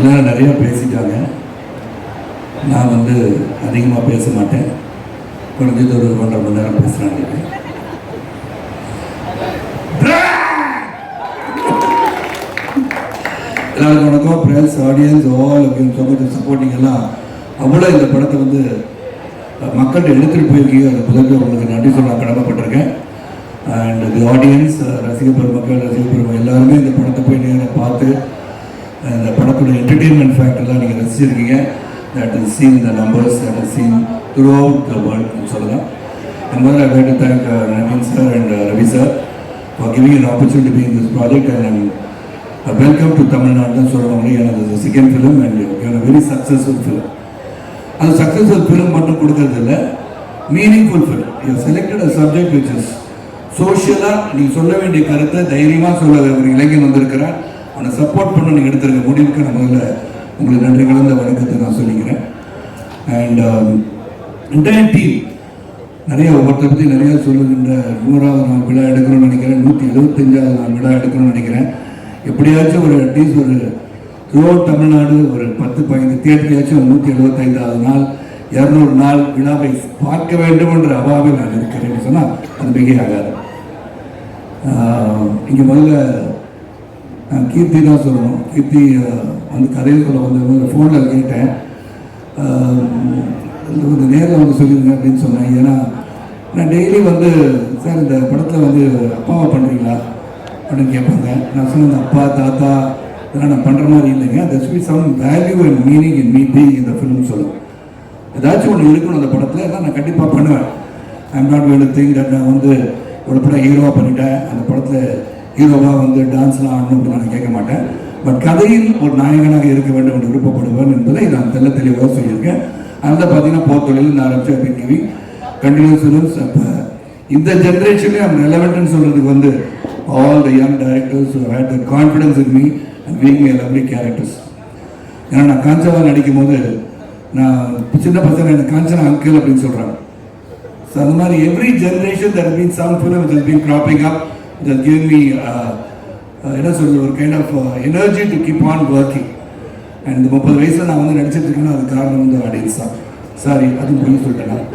எல்லாரும் நிறைய பேசிட்டாங்க. நான் வந்து அதிகமாக பேச மாட்டேன். குறைஞ்சது ஒரு ஒன்றரை மணி நேரம் பேசுகிறேன் எல்லாருக்கும் வணக்கம். ப்ரெஸ் ஆடியன்ஸ் ஆல் அப்படின்னு சொல்லி சப்போர்ட்டிங் எல்லாம் அவ்வளோ இந்த படத்தை வந்து அஹ், மக்கள்கிட்ட எடுத்துகிட்டு போயிருக்கீங்க. அந்த முதல்ல உங்களுக்கு நன்றி சொல்ல கடமைப்பட்டிருக்கேன். அண்ட் தி ஆடியன்ஸ் ரசிக பெருமக்கள் ரசிக பெருமக்கள் எல்லாருமே இந்த படத்தை போய் நேராக பார்த்து அந்த இந்த படத்தோட என்டர்டெயின்மெண்ட் ஃபேக்டர்லாம் நீங்கள் ரசிச்சிருக்கீங்க that is seen the numbers that is seen throughout the வேர்ல்ட்னு சொல்லலாம். And மாதிரி I to thank Naveen sir and Ravi sir for giving an opportunity to be in this project. And welcome to Tamil Nadu தான் சொல்லுவாங்க எனது second film and you very successful film அது successful film மட்டும் கொடுக்கறது இல்லை meaningful film you selected a subject which is சோஷியலாக நீங்கள் சொல்ல வேண்டிய கருத்தை தைரியமாக சொல்ல ஒரு இளைஞன் வந்திருக்கிறான் உன்னை சப்போர்ட் பண்ண நீங்கள் எடுத்திருக்க முடிவுக்கு நான் முதல்ல உங்களுக்கு நன்றி கலந்த வணக்கத்தை நான் சொல்லிக்கிறேன். அண்ட் இன்டர்நெட் டீம் நிறைய ஒவ்வொருத்தரை பற்றி நிறையா சொல்லுகின்ற நூறாவது நாள் விழா எடுக்கணும்னு நினைக்கிறேன். நூற்றி எழுபத்தஞ்சாவது நாள் விழா எடுக்கணும்னு நினைக்கிறேன். எப்படியாச்சும் ஒரு அட்லீஸ்ட் ஒரு த்ரூ தமிழ்நாடு ஒரு பத்து பதினைந்து தேட்டரையாச்சும் நூற்றி எழுபத்தைந்தாவது நாள் இரநூறு நாள் விழாவை பார்க்க வேண்டும் என்ற அவாவில் நான் இருக்கிறேன்னு சொன்னால் அது மிகையாகாது. இங்கே முதல்ல கீர்த்தி தான் சொல்லணும். கீர்த்தி அந்த வந்து கதையை சொல்ல வந்து ஃபோனில் கேட்டேன். கொஞ்சம் நேரில் வந்து சொல்லிடுங்க அப்படின்னு சொன்னேன். ஏன்னா நான் டெய்லி வந்து சார் இந்த படத்தில் வந்து அப்பாவை பண்ணுறீங்களா அப்படின்னு கேட்பாங்க. நான் சொன்னேன் அப்பா தாத்தா இதெல்லாம் நான் பண்ணுற மாதிரி இல்லைங்க. That's be some value and meaning in me being இந்த ஃபிலிம் சொல்லுவேன் ஏதாச்சும் ஒன்று இருக்கணும் அந்த படத்தில் அதான் நான் கண்டிப்பாக பண்ணுவேன். ஐம் நாட் வேணும் திங் தட் நான் வந்து ஒரு படம் ஹீரோவாக பண்ணிட்டேன். அந்த படத்தில் ஹீரோவாக வந்து டான்ஸ்லாம் ஆடணும் நான் கேட்க மாட்டேன். பட் கதையில் ஒரு நாயகனாக இருக்க வேண்டும் என்று விருப்பப்படுவேன் என்பதை நான் தெல்ல தெளிவாக சொல்லியிருக்கேன். அந்த பார்த்தீங்கன்னா போர்த்தொழில் நான் ஆரம்பிச்சு அப்படி டிவி கண்டினியூஸ் ஃபிலிம்ஸ் அப்போ இந்த ஜென்ரேஷன்லேயே ஐம் ரெலவெண்ட்னு சொல்கிறதுக்கு வந்து all the young directors had the confidence in me and being a lovely characters ஏன்னா நான் காஞ்சவா நடிக்கும் போது நான் சின்ன பசங்க என்ன காஞ்சனா அங்கிள் அப்படின்னு சொல்கிறாங்க ஸோ அந்த மாதிரி every generation that been some film it been cropping up that give me என்ன சொல்றது ஒரு kind of energy to keep on working and இந்த முப்பது வயசில் நான் வந்து நடிச்சிட்டு அது காரணம் வந்து ஆடியன்ஸ் தான். சாரி அது பொய் சொல்லிட்டேன் நான்.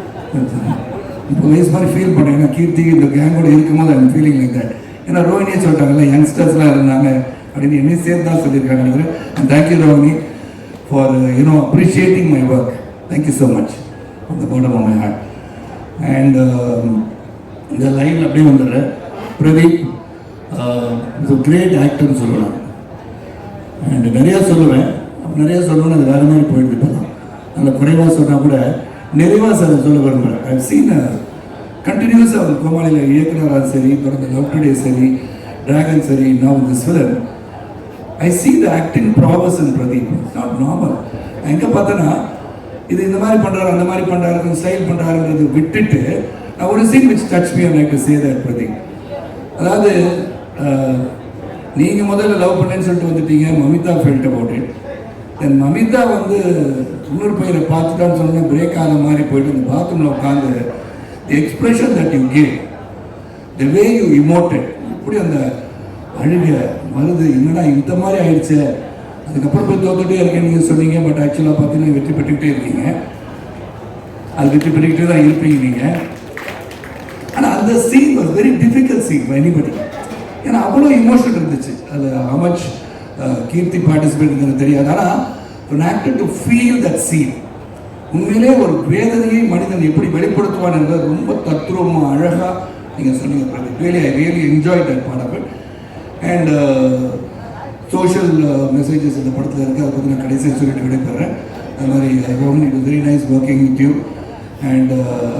முப்பது வயசு மாதிரி ஃபீல் பண்ணேன். ஏன்னா கீர்த்தி இந்த கேங்கோட இருக்கும்போது ஐம் ஃபீலிங் லைக் தட் ஏன்னா ரோஹினியே சொல்லிட்டாங்கல்ல யங்ஸ்டர்ஸ்லாம் இருந்தாங்க. அப்படின்னு என்னையும் சேர்த்து தான் சொல்லியிருக்காங்க நினைக்கிறேன். Thank you Rohini for you know appreciating my work thank you so much அந்த பாட்டம் மை ஹார்ட் அண்ட் இந்த லைன் அப்படியே வந்துடுறேன். பிரதீப் இஸ் கிரேட் ஆக்டர்னு சொல்லலாம். அண்ட் நிறையா சொல்லுவேன். நிறையா சொல்லணும்னு அது வேறு மாதிரி போயிட்டு போகலாம் அதில் குறைவாக சொன்னால் கூட நிறைவாக சார் சொல்ல விரும்புகிறேன் ஐ சீன் கண்டினியூஸாக அவர் கோமாளியில் இயக்குனராக சரி பிறந்த லவ் டுடே சரி டிராகன் சரி நான் இந்த film I see the acting prowess in Pradeep not normal எங்கே பார்த்தோன்னா இது இந்த மாதிரி பண்ணுறாரு அந்த மாதிரி பண்ணுறாரு ஸ்டைல் பண்ணுறாருன்றது விட்டுட்டு நான் ஒரு scene which touch me like to say that Pradeep அதாவது நீங்கள் முதல்ல லவ் பண்ணேன்னு சொல்லிட்டு வந்துட்டீங்க Mamitha felt about it then Mamitha வந்து இன்னொரு பையனை பார்த்துட்டான்னு சொன்னால் பிரேக் ஆன மாதிரி போயிட்டு இந்த பாத்ரூமில் உட்காந்து the expression that you gave the way you emoted இப்படி அந்த அழுக வருது என்னடா இந்த மாதிரி ஆயிடுச்சு? அதுக்கப்புறம் போய் தோத்துட்டே இருக்கேன் நீங்கள் சொன்னீங்க பட் ஆக்சுவலாக பார்த்தீங்கன்னா வெற்றி பெற்றுக்கிட்டே இருக்கீங்க. அது வெற்றி பெற்றுக்கிட்டே தான் இருப்பீங்க நீங்கள் ஆனால் அந்த scene very difficult scene for anybody ஏன்னா அவ்வளோ இமோஷன் இருந்துச்சு. அது ஹமச் uh, கீர்த்தி பார்ட்டிசிபேட்டுங்கிறது தெரியாது. ஆனால் ஒரு actor to feel that scene உண்மையிலே ஒரு வேதனையை மனிதன் எப்படி வெளிப்படுத்துவான் என்பது ரொம்ப தத்ரூபமாக அழகாக நீங்கள் சொன்னீங்க Pradeep really I really enjoy that part of it and social messages இந்த படத்தில் இருக்குது அதை பற்றி நான் கடைசியாக சொல்லிட்டு விடைபெறேன். அது மாதிரி Roman it very nice working with you and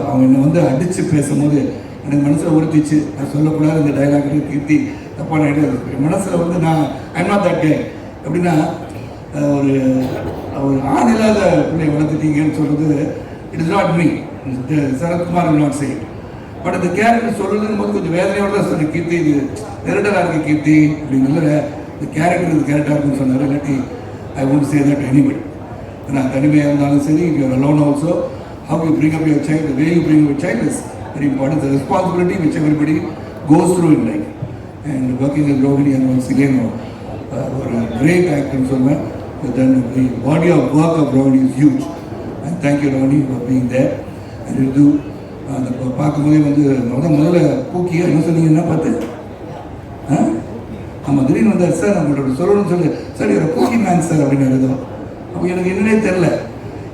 அவங்க என்னை வந்து அடித்து பேசும்போது எனக்கு மனசில் உறுத்திச்சு. நான் சொல்லக்கூடாது இந்த டைலாக்னு கீர்த்தி தப்பான ஐடியா என் மனசில் வந்து நான் ஐம் நாட் தட் டே எப்படின்னா ஒரு ஒரு ஆண் இல்லாத பிள்ளை வளர்த்துட்டீங்கன்னு சொல்கிறது it is not me Sarathkumar not side but அந்த கேரக்டர் சொல்லணும் போது கொஞ்சம் வேதனையோட தான் சொன்னேன். கீர்த்தி இது நெருடலாக இருக்கு கீர்த்தி அப்படின்னு இந்த கேரக்டர் இது கேரக்டாக இருக்குன்னு சொன்னார். இல்லாட்டி I won't say that anybody நான் தனிமையாக இருந்தாலும் சரி you're alone also how you bring up your child way you bring your child is very important. The very important the responsibility which everybody goes through in life and working in Rohini and once a great actor somewhere. But then the body of work of Rohini is huge. And thank you, Rohini, for being there. And you do. Uh, அந்த பார்க்கும்போதே வந்து முத முதல்ல பூக்கியா என்ன சொன்னீங்க என்ன பார்த்து ஆ ஆமாம் திடீர்னு வந்தார் சார் அவங்களோட சொல்லணும்னு சொல்லி சார் இவர் பூக்கி மேன் சார் அப்படின்னு ஏதோ அப்போ எனக்கு என்னன்னே தெரில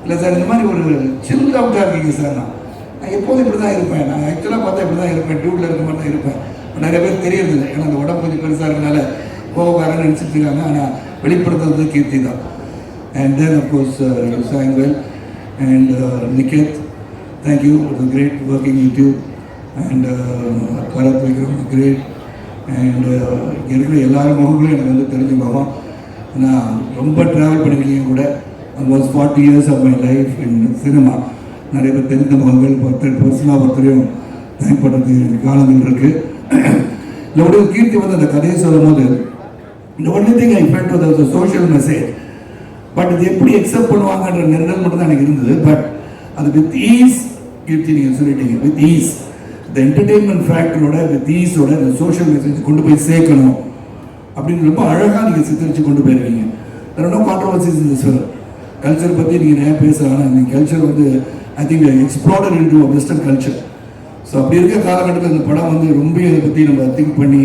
இல்லை சார் இந்த மாதிரி ஒரு சில் அவுட்டாக இருக்கீங்க சார் நான் நான் எப்போதும் இப்படி தான் இருப்பேன். நான் ஆக்சுவலாக பார்த்தா இப்படி தான் இருப்பேன் டியூட்டில் இருக்க மாதிரி தான் இருப்பேன் நிறைய பேர் தெரியறதில்லை. ஏன்னா அந்த உடம்பு கொஞ்சம் பெருசாக இருக்கனால கோபக்காரன்னு நினச்சிட்டு இருக்காங்க ஆனால் வெளிப்படுத்துறது கீர்த்தி தான். And then of course you and Niketh thank you it great working with you and Bharath Vikram great and இருக்கிற எல்லாரும் முகங்களும் எனக்கு வந்து தெரிஞ்ச முகம். நான் ரொம்ப ட்ராவல் பண்ணியிருக்கீங்க கூட. Almost forty years of my life in cinema நிறைய பேர் தெரிந்த முகங்கள் ஒருத்தர் பர்சனாக ஒருத்தரையும் தேங்க் காலங்கள் இருக்குது இல்லை கீர்த்தி வந்து அந்த கதையை சொல்லும் போது இந்த ஒன்லி திங் ஐ ஃபெல்ட் வது சோஷியல் மெசேஜ் பட் இது எப்படி எக்ஸப்ட் பண்ணுவாங்கன்ற நிரல் மட்டும் தான் எனக்கு இருந்தது. பட் அது வித் ஈஸ் கீர்த்தி நீங்கள் சொல்லிட்டீங்க வித் ஈஸ் இந்த என்டர்டெயின்மெண்ட் ஃபேக்டரோட வித் ஈஸோட இந்த சோஷியல் மெசேஜ் கொண்டு போய் சேர்க்கணும். அப்படின்னு ரொம்ப அழகாக நீங்கள் சித்தரித்து கொண்டு போயிருக்கீங்க. தெர் நோ கான்ட்ரவர்சிஸ் இந்த சார் கல்ச்சர் பற்றி நீங்கள் நிறையா பேசலாம் ஆனால் இந்த கல்ச்சர் வந்து I think explored in to western culture so அப்படி இருக்க காலகட்டத்தில் இந்த படம் வந்து ரொம்ப இதை பற்றி நம்ம திங்க் பண்ணி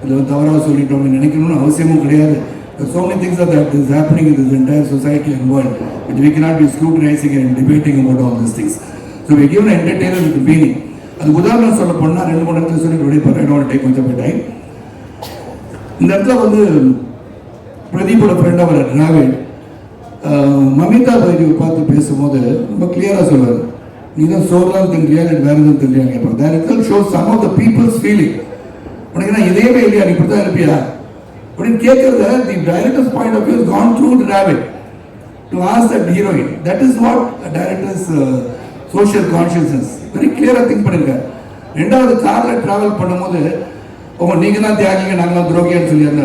இதில் வந்து தவறாக சொல்லிட்டோம் நினைக்கணும்னு அவசியமும் கிடையாது. So many things are that is happening in this entire society and world which we cannot be scrutinizing and debating about all these things. So we give an entertainer with meaning. அது உதாரணம் சொல்ல போனால் ரெண்டு மூணு இடத்துல சொல்லி விடைபெறேன் என்னோட time கொஞ்சம் டைம் இந்த இடத்துல வந்து பிரதீப்போட ஃப்ரெண்ட் அவர் டிராவல் மமிதா பைரியை பார்த்து பேசும்போது ரொம்ப கிளியராக சொல்லுவார். நீ தான் சோர்லாம் தெரியா இல்லை வேறு எதுவும் தெரியா கேட்பாங்க there it shows some of the people's feeling உனக்கு நான் இதயமே இல்லையா? நீ இப்படி தான் இருப்பியா? அப்படின்னு கேட்கறத the director's point of view gone through travel to us that heroine that is what director's social consciousness very கிளியராக திங்க் பண்ணிருக்காரு. ரெண்டாவது காரில் ட்ராவல் பண்ணும்போது ஓ நீங்கள் தான் தியாகிங்க நாங்களாம் துரோகியான்னு சொல்லி அந்த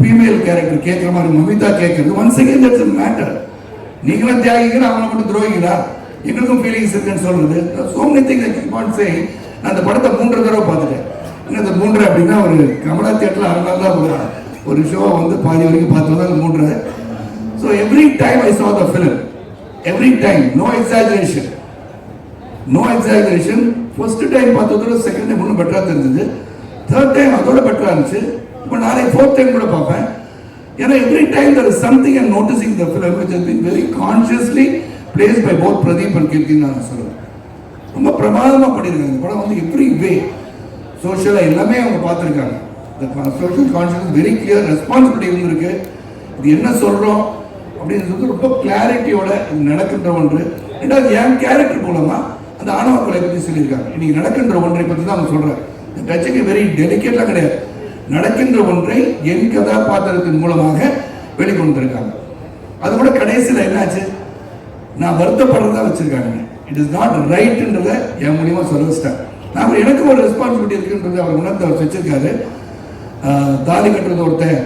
ஃபீமேல் கேரக்டர் கேட்குற மாதிரி மமிதா கேட்கறது ஒன்ஸ் அகேன் தட்ஸ் மேட்டர் நீங்களும் தியாகிகள் அவங்கள மட்டும் துரோகிகளா? எங்களுக்கும் ஃபீலிங்ஸ் இருக்குன்னு சொல்றது. சோ மெனி நான் அந்த படத்தை மூன்று தடவை பார்த்துட்டேன். என்ன இந்த மூன்று அப்படின்னா ஒரு கமலா தியேட்டரில் அரை நாள் தான் ஒரு ஒரு ஷோவை வந்து பாதி வரைக்கும் பார்த்தோம் தான் மூன்று. So every time I saw the film every time no exaggeration no exaggeration first time பார்த்ததோட second time இன்னும் பெட்டராக தெரிஞ்சது. தேர்ட் டைம் அதோட பெட்டராக இருந்துச்சு. இப்போ நாளைக்கு ஃபோர்த் டைம் கூட பார்ப்பேன். ஏன்னா every time there is something and noticing the film which has been very consciously placed by both Pradeep and கீர்த்தின்னு நான் சொல்லுவேன் ரொம்ப பிரமாதமாக பண்ணியிருக்காங்க இந்த படம் வந்து எவ்ரி வே சோஷியலாக எல்லாமே அவங்க பார்த்துருக்காங்க. இந்த social conscious very clear responsibility இருந்திருக்கு. இது என்ன சொல்கிறோம் அப்படின்னு சொல்லிட்டு ரொம்ப கிளாரிட்டியோட நடக்கின்ற ஒன்று. ரெண்டாவது என் கேரக்டர் மூலமாக அந்த ஆணவ கொலை பற்றி சொல்லியிருக்காங்க. இன்னைக்கு நடக்கின்ற ஒன்றை பற்றி தான் அவங்க சொல்றாங்க. டச்சுக்கு வெரி டெலிகேட்லாம் கிடையாது. நடக்கின்ற ஒன்றை என் கதாபாத்திரத்தின் மூலமாக வெளிக்கொண்டிருக்காங்க. அது கூட கடைசியில் என்னாச்சு? நான் வருத்தப்படுறதா வச்சிருக்காங்க. இட் இஸ் நாட் ரைட்ன்றத என் மூலியமாக சொல்ல வச்சிட்டேன். நான் எனக்கு ஒரு ரெஸ்பான்சிபிலிட்டி இருக்குன்றது அவர் உணர்ந்து அவர் வச்சிருக்காரு. தாலி கட்டுறது ஒருத்தன்.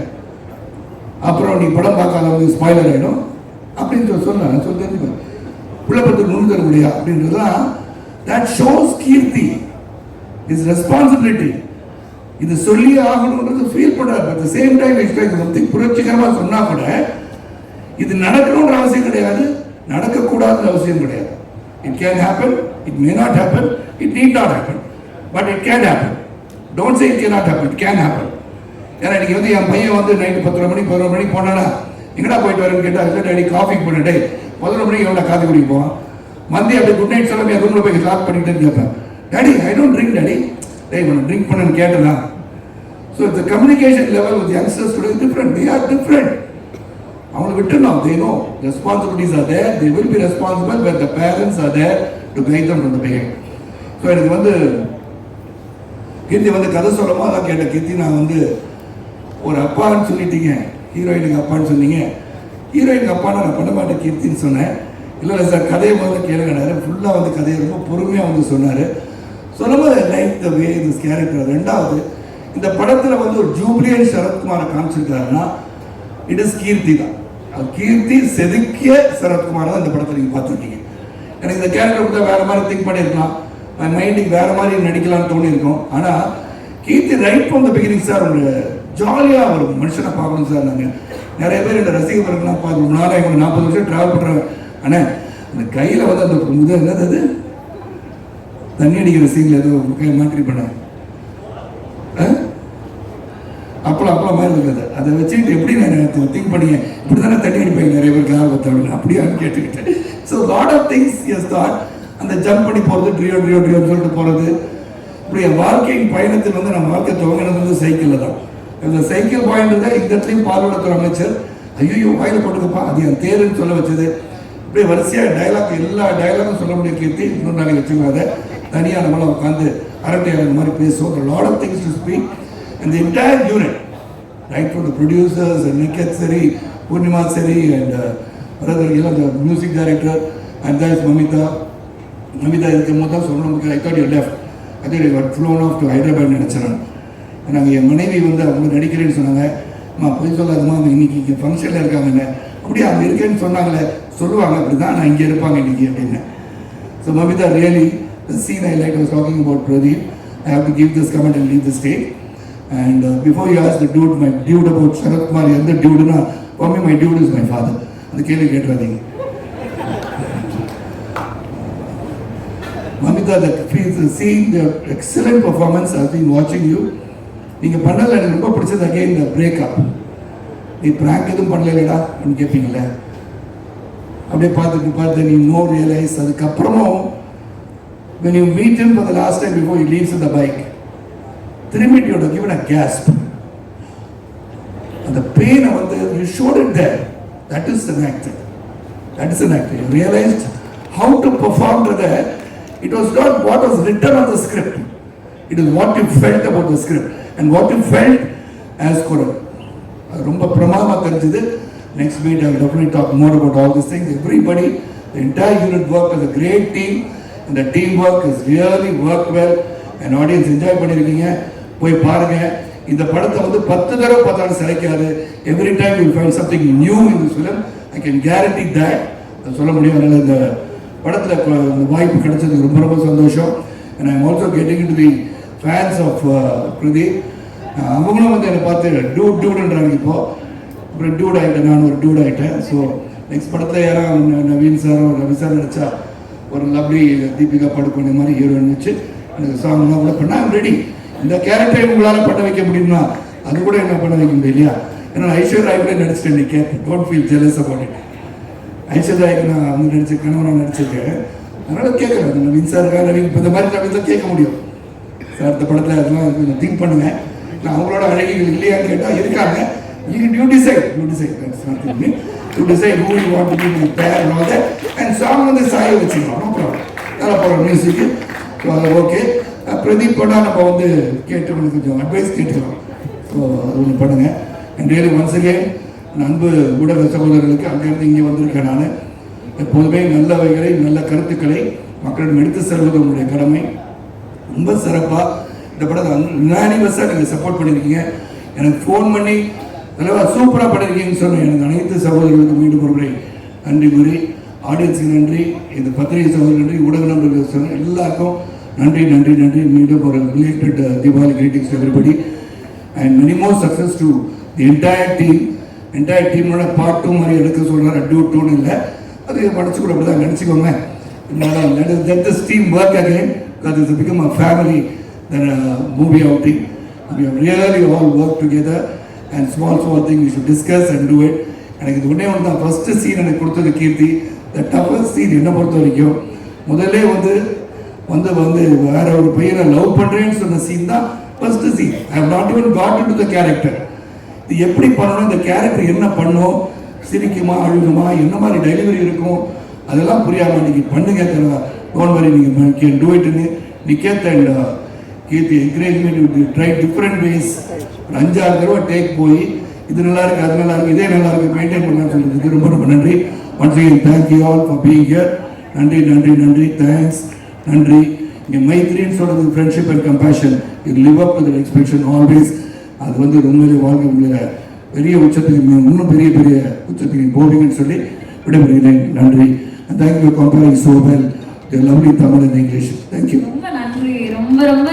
அப்புறம் நீ படம் பார்க்காதவங்க ஸ்பாய்லர் ஆகிடும் அப்படின்னு சொல்லி சொன்னேன் சொல்லி தெரிஞ்சுக்கோ பிள்ளை பத்து நுண்ணு தர முடியா அப்படின்றதுலாம் that shows Keerthi. Is responsibility இது சொல்லி ஆகணுன்றது ஃபீல் பண்ணுறாரு at the same time expect something புரட்சிகரமாக சொன்னால் கூட இது நடக்கணுன்ற அவசியம் கிடையாது. நடக்கக்கூடாதுன்ற அவசியம் கிடையாது. It can happen it may not happen it need not happen but it can happen don't say it can not happen it can happen ஏன்னா இன்றைக்கி வந்து என் பையன் வந்து நைட்டு பத்தரை மணி பதினொரு மணிக்கு போனானா எங்கடா போயிட்டு வரேன்னு கேட்டால் இல்லை டேடி காஃபிக்கு போன பதினொரு மணிக்கு எவ்வளோ காஃபி குடிப்போம் மந்தி அப்படி குட் நைட் சொல்லாமல் என் ரூமில் போய் லாக் பண்ணிட்டேன்னு கேட்பேன். Daddy I don't drink daddy டேய் உன்னை ட்ரிங்க் பண்ணன்னு கேட்டலாம் ஸோ இந்த communication level with youngsters today different they are different அவங்களை விட்டுணும் they no responsibilities are there they will be responsible but the parents are there to guide them from the beginning so எனக்கு வந்து கீர்த்தி வந்து கதை சொல்லமா? அதான் கேட்டேன். கீர்த்தி நான் வந்து ஒரு அப்பான்னு சொல்லிட்டீங்க. ஹீரோயினுக்கு அப்பான்னு சொன்னீங்க. ஹீரோயினுக்கு அப்பா நான் பண்ண மாட்டேன் கீர்த்தின்னு சொன்னேன். இல்லை இல்லை சார் கதையை முதல்ல கேளுங்கனாரு ஃபுல்லாக வந்து கதையை ரொம்ப பொறுமையாக வந்து சொன்னார். சொல்லும்போது like the way this character ரெண்டாவது இந்த படத்தில் வந்து ஒரு ஜூப்ளியன் சரத்குமாரை காமிச்சிருக்காருன்னா இட் இஸ் கீர்த்தி தான். அது கீர்த்தி செதுக்கிய சரத்குமார் தான் இந்த படத்தில் நீங்கள் பார்த்துருக்கீங்க. எனக்கு இந்த கேரக்டர் கொடுத்தா வேறு மாதிரி திங்க் பண்ணியிருக்கலாம். என் மைண்டுக்கு வேறு மாதிரி நடிக்கலாம்னு தோணியிருக்கோம். ஆனால் Keerthy right from the beginning sir ஒரு ஜாலியாக ஒரு மனுஷனை பார்க்கணும் சார் நாங்கள் நிறைய பேர் இந்த ரசிகர்கள்லாம் பார்த்து ரொம்ப நாளாக எங்களை நாற்பது வருஷம் ட்ராவல் பண்ணுறாங்க ஆனால் அந்த கையில் வந்து அந்த முதல் என்னது அது? தண்ணி அடிக்கிற சீன்ல ஏதோ மாற்றி பண்ணாங்க அப்பளம் அப்பளம் மாதிரி இருக்குது அதை வச்சுக்கிட்டு எப்படி நான் திங்க் பண்ணிங்க இப்படி தானே தண்ணி அடிப்பாங்க நிறைய பேர் கார் அப்படின்னு அப்படியான்னு கேட்டுக்கிட்டேன். So lot of things as thought அந்த ஜம்ப் பண்ணி போகிறது ட்ரியோ ட்ரியோ ட்ரியோன்னு சொல்லிட்டு போகிறது இப்படி என் வாழ்க்கையின் பயணத்தில் வந்து நம்ம வாழ்க்கை துவங்கினது வந்து சைக்கிளில் தான். இந்த சைக்கிள் பாயிண்ட் தான் இந்த இடத்துலையும் பால்வளத்துறை அமைச்சர் ஐயோ வாயில் போட்டுக்கப்பா அது என் தேருன்னு சொல்ல வச்சது. அப்படியே வரிசையாக டயலாக் எல்லா டைலாகும் சொல்ல முடியும் கீர்த்தி. இன்னொரு நாளைக்கு வச்சுக்கோங்க அதை. தனியாக நம்மளாம் உட்காந்து அரட்டை அந்த மாதிரி பேசுவோம். Lot of things to speak and entire unit right from the producers Niketh சரி பூர்ணிமா சரி அண்ட் வரதர்கள் அந்த music director and know, Mamitha Mamitha இருக்கும் போது தான் சொல்லணும். I thought you left I thought you got flown off to Hyderabad நினச்சிடறேன் நாங்கள் என் மனைவி வந்து அவங்க நடிக்கிறேன்னு சொன்னாங்க. அம்மா பொய் சொல்லாதம்மா அவங்க இன்னைக்கு ஃபங்க்ஷனில் இருக்காங்கன்னு. அப்படியே அவங்க இருக்கேன்னு சொன்னாங்களே. சொல்லுவாங்க அப்படி தான் நான் இங்கே இருப்பாங்க இன்னைக்கு அப்படின்னு So Mamita, really, the scene I like, I was talking about Pradeep. I have to give this comment and leave the stage. And uh, before you ask the dude, my dude about Sharat Kumar, எந்த dudeனா, for me, my dude is my father. அந்த கேள்வி கேட்டுறாதீங்க Mamita, the feels seeing the excellent performance, I've been watching you. நீங்க பண்ணல எனக்கு ரொம்ப பிடிச்சது again இந்த breakup நீ பிராங்க் எதுவும் பண்ணலடா அப்படின்னு கேட்பீங்களே அப்படியே பார்த்துட்டு பார்த்து நீ நோ ரியலைஸ் அதுக்கப்புறமும் when you meet him for the last time before he leaves in the bike திரும்பிட்டு you would have given a gasp அந்த பெயினை வந்து you showed it there that is an actor that is an actor you realized how to perform to that it was not what was written on the script it is what you felt about the script and what you felt as Koran அது ரொம்ப பிரமாதமாக தெரிஞ்சது next meet I definitely talk more about all this things everybody the entire unit work is a great team இந்த team work is really work well and audience enjoy பண்ணியிருக்கீங்க போய் பாருங்க. இந்த படத்தை வந்து பத்து தடவை பார்த்தாலும் சிலைக்காது. Every time you find something new in this film I can guarantee that சொல்ல முடியும். அதனால் இந்த படத்தில் இந்த வாய்ப்பு கிடைச்சதுக்கு ரொம்ப ரொம்ப சந்தோஷம். And I also getting to the fans of Pradeep அவங்களும் வந்து என்னை பார்த்து டூ டூடுன்றாங்க இப்போது அப்புறம் டூட் ஆகிட்டேன் நான் ஒரு டூட் ஆகிட்டேன் ஸோ நெக்ஸ்ட் படத்தில் யாராவது நவீன் சார் ரவி சார் நினச்சா ஒரு லவ்லி தீபிகா படுகோனே மாதிரி ஹீரோயின் வச்சு எனக்கு சாங்லாம் கூட பண்ண ஐம் ரெடி இந்த கேரக்டரை உங்களால் பண்ண வைக்க முடியுமா? அது கூட என்ன பண்ண வைக்க முடியும் இல்லையா? ஏன்னா ஐஸ்வர் ராய் கூட நடிச்சிட்டேன் நீ gate don't feel jealous about it Aishwarya ராய்க்கு நான் வந்து நடிச்ச கணவனாக நடிச்சிருக்கேன். அதனால் கேட்குறேன். நவீன் சார் நவீன் இப்போ இந்த மாதிரி நவீன் தான் கேட்க முடியும். சார் இந்த படத்தில் அதெல்லாம் கொஞ்சம் திங்க் பண்ணுவேன் நான் அவங்களோட அழகிகள் இல்லையான்னு கேட்டால் இருக்காங்க. You you decide. That's nothing me. You you who who want to be be the pair and all that. And song வந்து சாய வச்சுக்கலாம் நோ ப்ராப்ளம் நல்லா போகிறோம் மியூசிக்கு ஸோ அது ஓகே பிரதீப் கூட நம்ம வந்து கேட்டு கொஞ்சம் அட்வைஸ் கேட்டுக்கலாம். ஸோ அது ஒன்று பண்ணுங்க. அண்ட் ரியலி ஒன்ஸ் அகேன் அன்பு ஊடக சகோதரர்களுக்கு அங்கேருந்து இங்கே வந்திருக்கேன் நான். எப்போதுமே நல்லவைகளை நல்ல கருத்துக்களை மக்களிடம் எடுத்து செல்வது உங்களுடைய கடமை. ரொம்ப சிறப்பாக இந்த படத்தை யுனானிவஸாக நீங்கள் சப்போர்ட் பண்ணியிருக்கீங்க. எனக்கு ஃபோன் பண்ணி நல்லா சூப்பராக பண்ணியிருக்கீங்கன்னு சொன்னேன். எனக்கு அனைத்து சகோதரர்களுக்கு மீண்டும் ஒரு முறை நன்றி கூறி ஆடியன்ஸுக்கு நன்றி இந்த பத்திரிகை சகோதரர் நன்றி ஊடக நண்பர்களுக்கு சொன்ன எல்லாருக்கும் நன்றி நன்றி நன்றி. மீண்டும் ஒரு related uh, Deepavali greetings everybody and many more success to the entire team entire டீமோட பார்ட் டூ மாதிரி எடுக்க சொல்கிறார் டூ டூன்னு இல்லை. அது படிச்சு கூட அப்படி தான் நினச்சிக்கோங்க let this team work again. Because it's become a family than a uh, movie outing. We have really all worked together. And small small thing you should discuss and do it எனக்கு இது ஒன்றே ஒன்று தான் first scene எனக்கு கொடுத்தது கீர்த்தி. The toughest scene என்னை பொறுத்த வரைக்கும் முதல்ல வந்து வந்து வந்து வேற ஒரு பையனை லவ் பண்ணுறேன்னு சொன்ன சீன் தான் first scene I have not even got to the character இது எப்படி பண்ணணும்? இந்த கேரக்டர் என்ன பண்ணும்? சிரிக்குமா அழுகுமா? என்ன மாதிரி டெலிவரி இருக்கும்? அதெல்லாம் புரியாமல் நீங்கள் பண்ணுங்க டோன்ட் வரி நீங்கள் can do இட்னு Niketh and Keerthy encouragement you try different ways ஒரு அஞ்சாறு தடவை டேக் போய் இது நல்லா இருக்கு அது நல்லா இருக்கு இதே நல்லா இருக்கு மெயின்டைன் பண்ணலாம்னு சொல்லிட்டு ரொம்ப ரொம்ப நன்றி. Once again thank you all for being here நன்றி நன்றி நன்றி தேங்க்ஸ் நன்றி. இங்கே மைத்ரின்னு சொல்கிறது ஃப்ரெண்ட்ஷிப் அண்ட் கம்பேஷன் இது live up with expectation always அது வந்து உண்மையிலே வாழ்க்கை உங்களை பெரிய உச்சத்துக்கு இன்னும் பெரிய பெரிய உச்சத்துக்கு போவீங்கன்னு சொல்லி விடைபெறுகிறேன். நன்றி. Thank you comparing so well lovely Tamil and English thank you ரொம்ப நன்றி ரொம்ப ரொம்ப